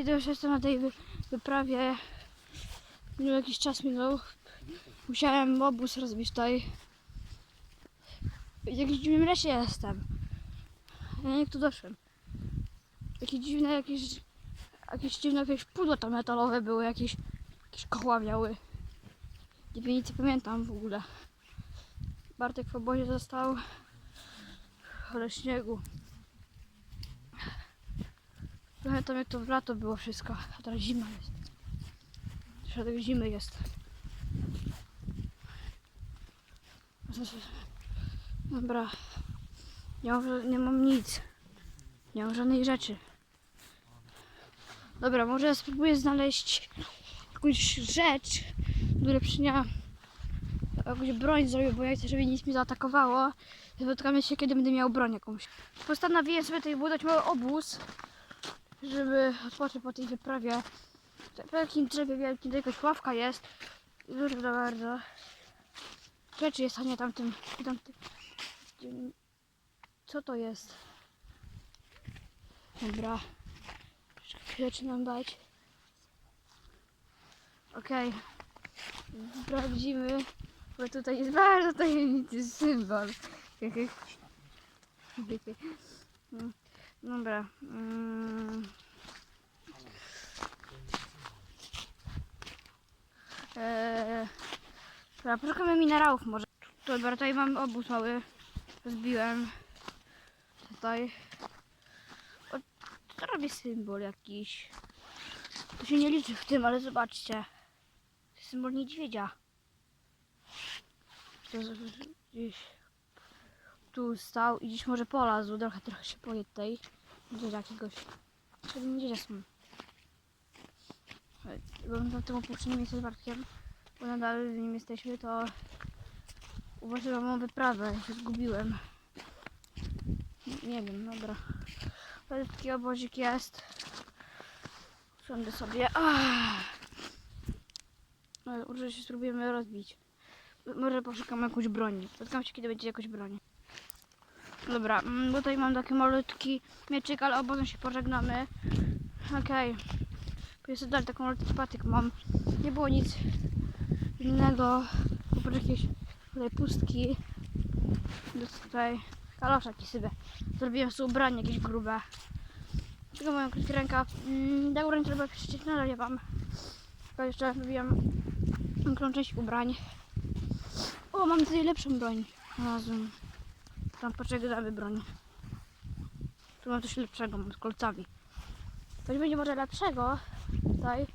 Idę już jestem na tej wy- wyprawie. Minął jakiś czas minął. Musiałem obóz rozbić tutaj. W jakimś dziwnym lesie jestem. Ja nie wiem, jak tu doszłem. Jakieś dziwne, jakieś, jakieś dziwne jakieś pudło tam metalowe były, jakieś, jakieś koła miały. Nie nic nie pamiętam w ogóle. Bartek w obozie został. Ale śniegu. Pamiętam jak to w lato było wszystko, a teraz zima jest. Środek zimy jest. Dobra. Nie mam, nie mam nic. Nie mam żadnej rzeczy. Dobra, może spróbuję znaleźć jakąś rzecz, która przyniosła jakąś broń zrobię, bo ja chcę, żeby nic mi zaatakowało. Spotkamy się, kiedy będę miał broń jakąś. Postanowiłem sobie tutaj budować mały obóz, żeby odpocząć po tej wyprawie. W takim drzewie wielkim, to ławka jest. Dużo bardzo. Rzeczy jest, a nie tamtym. tamtym. tym- Co to jest? Dobra. Zaczynam bać. Okej. Sprawdzimy. Bo tutaj jest bardzo tajemniczy symbol. Dobra. Mm. Eee, poszukamy minerałów może. Dobra, tutaj mam obóz mały. Zbiłem. Tutaj. O, to robi symbol jakiś. To się nie liczy w tym, ale zobaczcie. To symbol niedźwiedzia. To gdzieś tu stał i gdzieś może polazł. Trochę, trochę się boję tutaj. Niedźwiedzia jakiegoś. Czyli niedźwiedzia są. Ej, Bo na tym opuszczonym miejscu z Bartkiem, bo nadal w nim jesteśmy, to uważam mam wyprawę. Ja się zgubiłem. Nie wiem, dobra. Ale taki obozik jest. Usiądę sobie. Ale może się spróbujemy rozbić. Może poszukam jakąś broni. Spotkam się, kiedy będzie jakaś broń. Dobra, mm, tutaj mam taki malutki mieczyk, ale obozem się pożegnamy. Okej. Okay. Jest dalej taką malutki patyk mam. Nie było nic innego. Oprócz jakieś tutaj pustki. Jest tutaj kaloszek i sobie. Zrobiłem sobie ubranie jakieś grube. Tylko moją krótki rękaw. Mm, Da ubranie trzeba przecież nadal wam. Tylko jeszcze robiłem tą część ubrań. O, mam tutaj lepszą broń. Znalazłem. Tam poczekamy broń. Tu mam coś lepszego, mam z kolcami. Coś będzie może lepszego tutaj.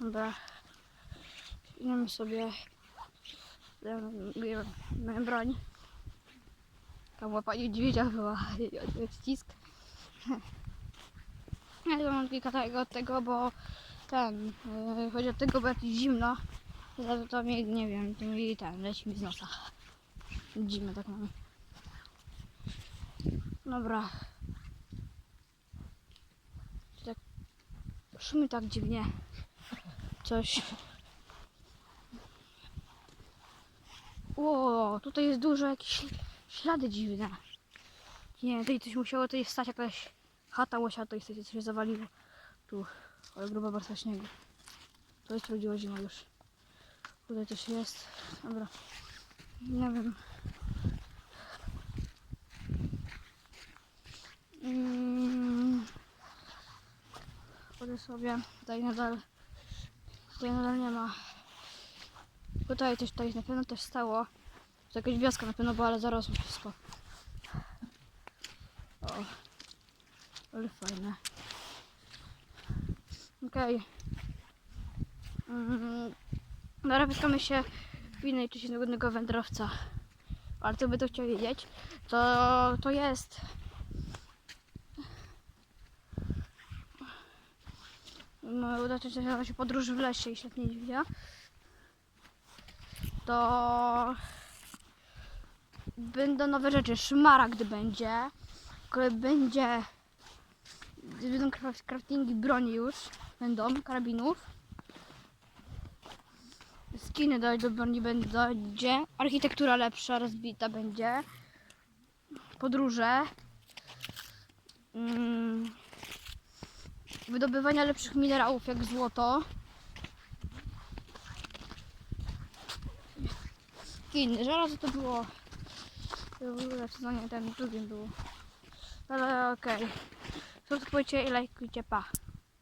Dobra. Idziemy sobie. Moją broń. Tam łapa niedźwiedzia była. Ścisk. Ja tylko mam kilka tego tego, bo ten, yy, chodzi o tego, bo jak zimno, to, to mnie, nie wiem, to mi ten, leci mi z nosa. Zimno tak mamy. Dobra. Tak, szumi tak dziwnie. Coś. O, tutaj jest dużo jakieś ślady dziwne. Nie, tutaj coś musiało tutaj stać jakaś chata musiała tutaj stać, coś się zawaliło. Tu, ale gruba warstwa śniegu. To jest rodziła zima już. Tutaj coś jest. Dobra. Nie wiem. Mm. Chodzę sobie. Tutaj nadal. Tutaj nadal nie ma. Tutaj coś tutaj na pewno też stało. To jakaś wioska na pewno była, ale zarosło wszystko. O. Ale fajne. Okej. Mm. Dobra, spotkamy się w innej części nowego wędrowca. Ale co by to chciał wiedzieć, to, to jest No, uda się się podróż w lesie i świetnie niedźwiedzia. To będą nowe rzeczy. Szmaragd będzie. Kolej będzie. Będą craft- craftingi broni już. Będą karabinów. Skiny do, do broni będzie. Architektura lepsza, rozbita będzie. podróże, mm, wydobywania lepszych minerałów jak złoto. Inny, żelazo to było to w sezonie ten drugim było. Ale okej. Subskrybujcie i lajkujcie, pa.